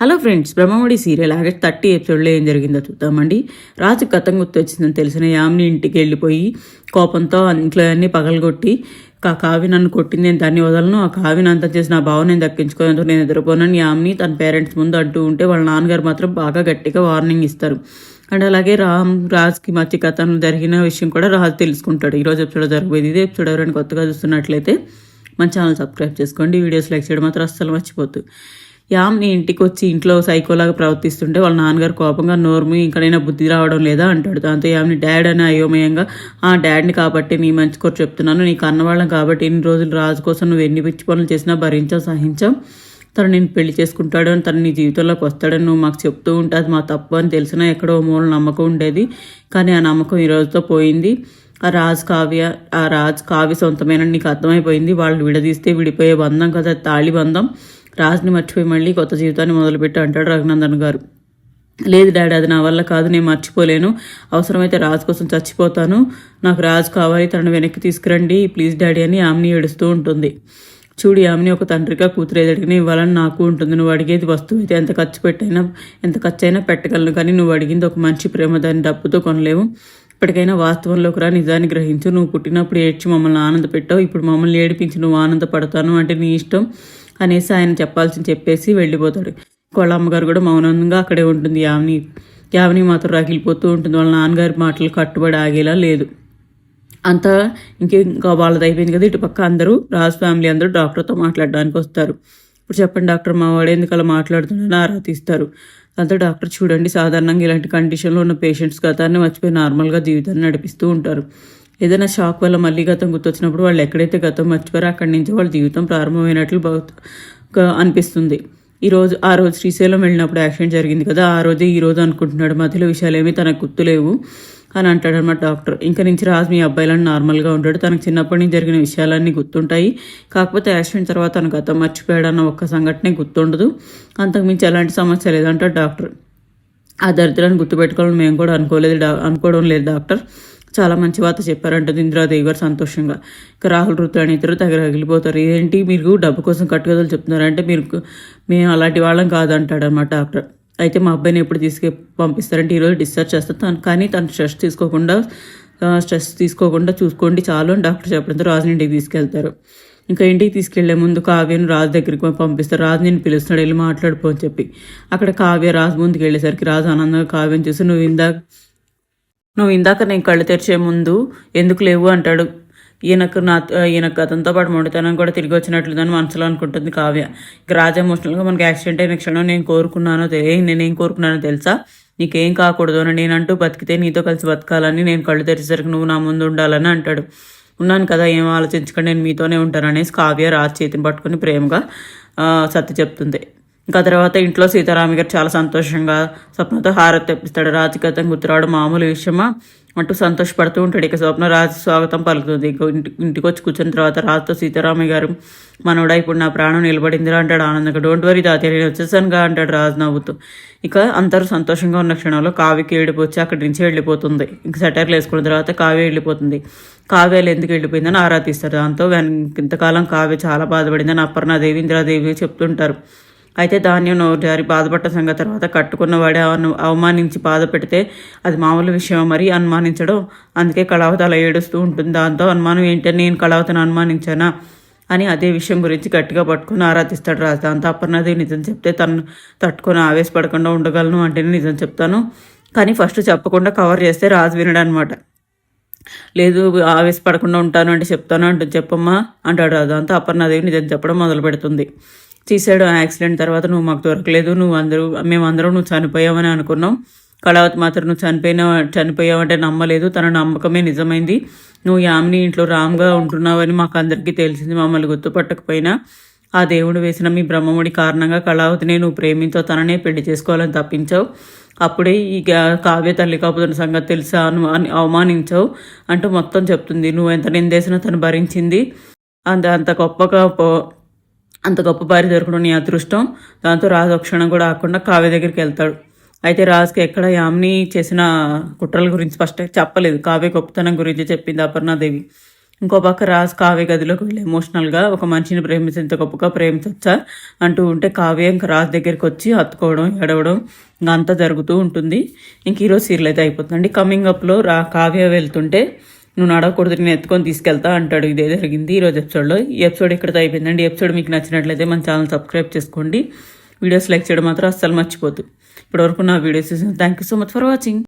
Hello friends Brahmamudi serial August thirty ఎపిసోడ్లో ఏం జరిగిందో చూద్దామండి రాజు కథం గుర్తొచ్చిందని తెలిసిన యామిని ఇంటికి వెళ్ళిపోయి కోపంతో ఇంట్లో అన్ని పగలగొట్టి ఆ కావి నన్ను కొట్టింది నేను దాన్ని వదలను. ఆ కావిని అంతా చేసి నా భావం నేను దక్కించుకోవడంతో నేను ఎదుర్కొనని యామిని తన పేరెంట్స్ ముందు అంటూ ఉంటే వాళ్ళ నాన్నగారు మాత్రం బాగా గట్టిగా వార్నింగ్ ఇస్తారు. అండ్ అలాగే రామ్ రాజ్కి మధ్య కథను జరిగిన విషయం కూడా రాజు తెలుసుకుంటాడు. ఈరోజు ఎపిసోడ్ జరగబోయేది ఇదే ఎపిసోడ్. ఎవరైనా కొత్తగా చూస్తున్నట్లయితే మన ఛానల్ సబ్స్క్రైబ్ చేసుకోండి. వీడియోస్ లైక్ చేయడం మాత్రం అస్సలు మర్చిపోద్దు యామ్ని ఇంటికి వచ్చి ఇంట్లో సైకోలాగా ప్రవర్తిస్తుంటే వాళ్ళ నాన్నగారు కోపంగా నోర్ము ఇంకనైనా బుద్ధి రావడం లేదా? అంటాడు. దాంతో యామ్ని డాడ్ అని అయోమయంగా ఆ డాడ్ని కాబట్టి నీ మంచి కోరు చెప్తున్నాను. నీకు అన్నవాళ్ళం కాబట్టి ఎన్ని రోజులు రాజు కోసం నువ్వు ఎన్ని పిచ్చి పనులు చేసినా భరించావు సహించాం తను నేను పెళ్ళి చేసుకుంటాడు అని తను నీ జీవితంలోకి వస్తాడని నువ్వు మాకు చెప్తూ ఉంటే అది మా తప్పు అని తెలిసినా ఎక్కడో మూల నమ్మకం ఉండేది. కానీ ఆ నమ్మకం ఈ రోజుతో పోయింది. ఆ రాజ్ కావ్య ఆ రాజ్ కావ్య సొంతమైన నీకు అర్థమైపోయింది. వాళ్ళు విడదీస్తే విడిపోయే బంధం కదా తాళి బంధం. రాజుని మర్చిపోయి మళ్ళీ కొత్త జీవితాన్ని మొదలుపెట్టి అంటాడు రఘునందన్ గారు. లేదు డాడీ అది నా వల్ల కాదు నేను మర్చిపోలేను. అవసరమైతే రాజు కోసం చచ్చిపోతాను. నాకు రాజు కావాలి తనను వెనక్కి తీసుకురండి ప్లీజ్ డాడీ అని ఆమెని ఏడుస్తూ ఉంటుంది. చూడు ఆమెని ఒక తండ్రిగా కూతురు ఎదుటిని ఇవ్వాలని నాకు ఉంటుంది. నువ్వు అడిగేది వస్తువు అయితే ఎంత ఖర్చు పెట్టైనా ఎంత ఖర్చు అయినా పెట్టగలను కానీ నువ్వు అడిగింది ఒక మంచి ప్రేమ. దాన్ని డబ్బుతో కొనలేవు. ఇప్పటికైనా వాస్తవంలోకి రా నిజాన్ని గ్రహించు. నువ్వు పుట్టినప్పుడు ఏడ్చి మమ్మల్ని ఆనంద పెట్టావు ఇప్పుడు మమ్మల్ని ఏడిపించి నువ్వు ఆనందపడతాను అంటే నీ ఇష్టం. అనేసి ఆయన చెప్పాల్సింది చెప్పేసి వెళ్ళిపోతాడు. వాళ్ళ అమ్మగారు కూడా మౌనంగా అక్కడే ఉంటుంది యామిని. యామిని మాత్రం రగిలిపోతూ ఉంటుంది. వాళ్ళ నాన్నగారి మాటలు కట్టుబడి ఆగేలా లేదు. అంతా ఇంకా వాళ్ళది అయిపోయింది కదా. ఇటు పక్క అందరూ రాజ్ ఫ్యామిలీ అందరూ డాక్టర్తో మాట్లాడడానికి వస్తారు. ఇప్పుడు చెప్పండి డాక్టర్ మా వాడు ఎందుకు అలా మాట్లాడుతున్నాడని ఆరా తీస్తారు. అంతా డాక్టర్ చూడండి సాధారణంగా ఇలాంటి కండిషన్లో ఉన్న పేషెంట్స్ గతాన్ని మర్చిపోయి నార్మల్గా జీవితాన్ని నడిపిస్తూ ఉంటారు. ఏదైనా షాక్ వల్ల మళ్ళీ గతం గుర్తొచ్చినప్పుడు వాళ్ళు ఎక్కడైతే గతం మర్చిపోయారో అక్కడి నుంచి వాళ్ళ జీవితం ప్రారంభమైనట్లు బహు అనిపిస్తుంది. ఈ రోజు ఆ రోజు శ్రీశైలం వెళ్ళినప్పుడు యాక్సిడెంట్ జరిగింది కదా ఆ రోజే ఈ రోజు అనుకుంటున్నాడు. మధ్యలో విషయాలు ఏమీ తనకు గుర్తులేవు అని అంటాడనమాట డాక్టర్. ఇంకా నుంచి రాజు మీ అబ్బాయిలను నార్మల్గా ఉంటాడు తనకు చిన్నప్పటి నుంచి జరిగిన విషయాలన్నీ గుర్తుంటాయి. కాకపోతే యాక్సిడెంట్ తర్వాత తన గతం మర్చిపోయాడన్న ఒక్క సంఘటనే గుర్తుండదు. అంతకుమించి ఎలాంటి సమస్య లేదంటాడు డాక్టర్. ఆ దరిద్రాన్ని గుర్తుపెట్టుకోవాలని మేము కూడా అనుకోలేదు డా అనుకోవడం లేదు డాక్టర్. చాలా మంచి వార్త చెప్పారంటుంది ఇందిరాదేవి గారు సంతోషంగా. ఇక రాహుల్ రుద్రాని ఇద్దరు దగ్గర రగిలిపోతారు. ఇదేంటి మీరు డబ్బు కోసం కట్టుకథలు చెప్తున్నారంటే మీరు మేము అలాంటి వాళ్ళం కాదంటాడు అనమాట డాక్టర్. అయితే మా అబ్బాయిని ఎప్పుడు తీసుకు పంపిస్తారంటే ఈరోజు డిశ్చార్జ్ చేస్తారు. తను కానీ తను స్ట్రెస్ తీసుకోకుండా స్ట్రెస్ తీసుకోకుండా చూసుకోండి చాలు అని డాక్టర్ చెప్పడంతో రాజుని ఇంటికి తీసుకెళ్తారు. ఇంకా ఇంటికి తీసుకెళ్ళే ముందు కావ్యను రాజు దగ్గరికి పంపిస్తారు. రాజు నేను పిలుస్తున్నాడు వెళ్ళి మాట్లాడుకో అని చెప్పి. అక్కడ కావ్య రాజు ముందుకు వెళ్ళేసరికి రాజు ఆనందంగా కావ్యం చూసి నువ్వు ఇందాక నువ్వు ఇందాక నేను కళ్ళు తెరిచే ముందు ఎందుకు లేవు అంటాడు. ఈయనకు నా ఈయనకు అతనితో పాటు మొండితనం కూడా తిరిగి వచ్చినట్లుదని మనసులో అనుకుంటుంది కావ్య. ఇక రాజ ఎమోషనల్గా మనకి యాక్సిడెంట్ అయిన క్షణం నేను కోరుకున్నానో తె- నేనేం కోరుకున్నానో తెలుసా? నీకేం కాకూడదు అని నేనంటూ బతికితే నీతో కలిసి బతకాలని నేను కళ్ళు తెరిచేసరికి నువ్వు నా ముందు ఉండాలని అంటాడు. ఉన్నాను కదా ఏం ఆలోచించకుండా నేను మీతోనే ఉంటాను అనేసి కావ్య రాజ్ చేతిని పట్టుకుని ప్రేమగా ఆ, సత్య చెప్తుంది. ఇంకా తర్వాత ఇంట్లో సీతారామ గారు చాలా సంతోషంగా స్వప్నతో హారతి తెప్పిస్తాడు. రాజగతం గుర్తురావడం మామూలు విషయమా? అంటూ సంతోషపడుతూ ఉంటాడు. ఇక స్వప్న రాజు స్వాగతం పలుకుతుంది. ఇంటి ఇంటికి వచ్చి కూర్చున్న తర్వాత రాజుతో సీతారామయ్య గారు మనోడా ఇప్పుడు నా ప్రాణం నిలబడిందిరా అంటాడు ఆనందంగా. డోంట్ వరీ తాతయ్య నేను వచ్చేసానుగా అంటాడు రాజు నవ్వుతూ. ఇక అందరూ సంతోషంగా ఉన్న క్షణంలో కావ్యకి ఏడుపు అక్కడి నుంచి వెళ్ళిపోతుంది. ఇంక సెటర్లు వేసుకున్న తర్వాత కావ్య వెళ్ళిపోతుంది. కావ్యలు ఎందుకు వెళ్ళిపోయిందని ఆరా తీస్తారు. దాంతో వెన్- ఇంతకాలం కావ్య చాలా బాధపడిందని అపర్ణాదేవి ఇందిరాదేవి చెప్తుంటారు. అయితే ధాన్యం నోరు జారి బాధపడ్డ సంగతి తర్వాత కట్టుకున్నవాడే అను- అవమానించి బాధ పెడితే అది మామూలు విషయం మరి అనుమానించడం? అందుకే కళావత అలా ఏడుస్తూ ఉంటుంది. దాంతో అనుమానం ఏంటని నేను కళావతను అనుమానించానా? అని అదే విషయం గురించి గట్టిగా పట్టుకుని ఆరాధిస్తాడు రాజు దాంతో అపర్ణాదేవి నిజం చెప్తే తను తట్టుకొని ఆవేశపడకుండా ఉండగలను అంటేనే నిజం చెప్తాను. కానీ ఫస్ట్ చెప్పకుండా కవర్ చేస్తే రాజు వినడు అనమాట లేదు ఆవేశపడకుండా ఉంటాను అంటే చెప్తాను అంటే చెప్పమ్మా అంటాడు రాజు. అంతా అపర్ణాదేవి నిజం చెప్పడం మొదలు పెడుతుంది తీసాడు ఆ యాక్సిడెంట్ తర్వాత నువ్వు మాకు దొరకలేదు నువ్వు అందరూ మేమందరం నువ్వు చనిపోయావని అనుకున్నాం. కళావతి మాత్రం నువ్వు చనిపోయిన చనిపోయావంటే నమ్మలేదు. తన నమ్మకమే నిజమైంది. నువ్వు యామిని ఇంట్లో రామ్గా ఉంటున్నావని మాకు అందరికీ తెలిసింది మమ్మల్ని గుర్తుపట్టకపోయినా. ఆ దేవుడు వేసిన మీ బ్రహ్మముడి కారణంగా కళావతిని నువ్వు ప్రేమించావు తననే పెళ్ళి చేసుకోవాలని తప్పించావు. అప్పుడే ఈ కావ్య తల్లి కాపుతున్న సంగతి తెలుసా అని అవమానించావు. అంటూ మొత్తం చెప్తుంది. నువ్వు ఎంత నిందేసినా తను భరించింది. అంత అంత గొప్పగా పో- అంత గొప్ప భార్య దొరకడం నీ అదృష్టం. దాంతో రాజు క్షణం కూడా ఆకుండా కావ్య దగ్గరికి వెళ్తాడు. అయితే రాజుకి ఎక్కడ యామిని చేసిన కుట్రల గురించి ఫస్ట్ చెప్పలేదు. కావ్య గొప్పతనం గురించి చెప్పింది అపర్ణాదేవి. ఇంకో పక్క రాజు కావ్య గదిలోకి వెళ్ళి ఎమోషనల్గా ఒక మనిషిని ప్రేమించేంత గొప్పగా ప్రేమించొచ్చా అంటూ ఉంటే కావ్య ఇంకా రాజు దగ్గరికి వచ్చి హత్తుకోవడం ఏడవడం ఇంకా అంతా జరుగుతూ ఉంటుంది. ఇంక ఈరోజు సీరియల్ అయితే అయిపోతుందండి. కమింగ్ అప్లో రా కావ్య వెళ్తుంటే నువ్వు నడవకూడదు నేను ఎత్తుకొని తీసుకెళ్తా అంటాడు. ఇదే జరిగింది. ఈరోజు ఎపిసోడ్లో ఈ ఎపిసోడ్ ఇక్కడితో అయిపోయిందండి. ఎపిసోడ్ మీకు నచ్చినట్లయితే మన ఛానల్ సబ్స్క్రైబ్ చేసుకోండి. వీడియోస్ లైక్ చేయడం మాత్రం అస్సలు మర్చిపోద్దు. ఇప్పటివరకు నా videos thank you so much for watching.